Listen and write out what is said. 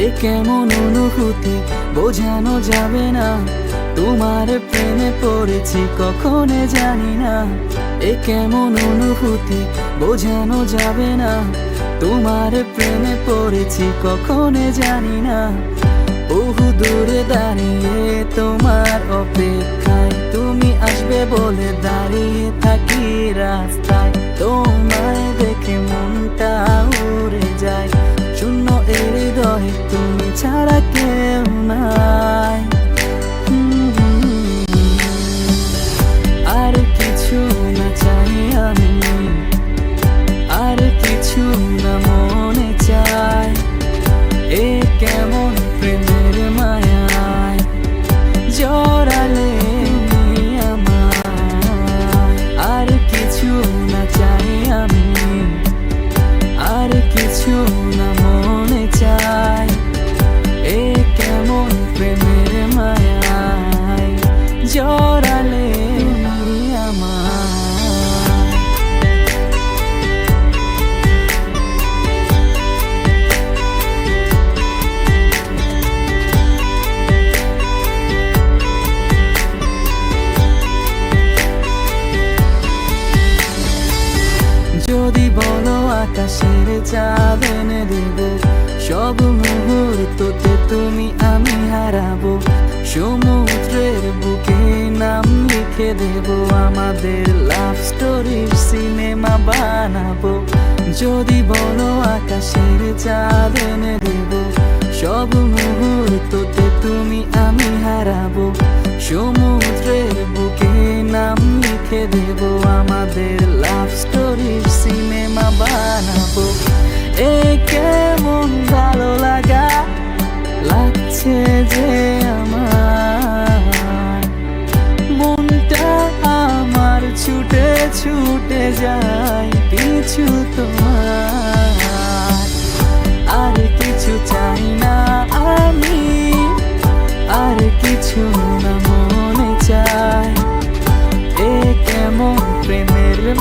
এ কেমন অনুভূতি বোঝানো যাবে না। তোমার প্রেমে পড়েছি, কখনো জানি না। এ কেমন অনুভূতি বোঝানো যাবে না। তোমার প্রেমে পড়েছি, কখনো জানি না। বহু দূরে দাঁড়িয়ে তোমার অপেক্ষায়, তুমি আসবে বলে দাঁড়িয়ে থাকি রাস্তায়। তোমায় জড়ালে আমায় যদি বলো আকাশের চাঁদ এনে দেব সব মুহূর্ততে তুমি আমি হারাবো। নাম লিখে দেব আমাদের লাভ স্টোরির সিনেমা বানাবো। যদি বলো আকাশের চাঁদ এনে দেব, সব মুহূর্ততে তুমি আমি হারাবো। সমুদ্রের বুকে নাম লিখে দেব আমাদের লাভ স্টোরির ছুটে जाए পিছু তোমার। আর কিছু চাই না আমি, আর কিছু না মনে চাই। এ কেমন প্রেমের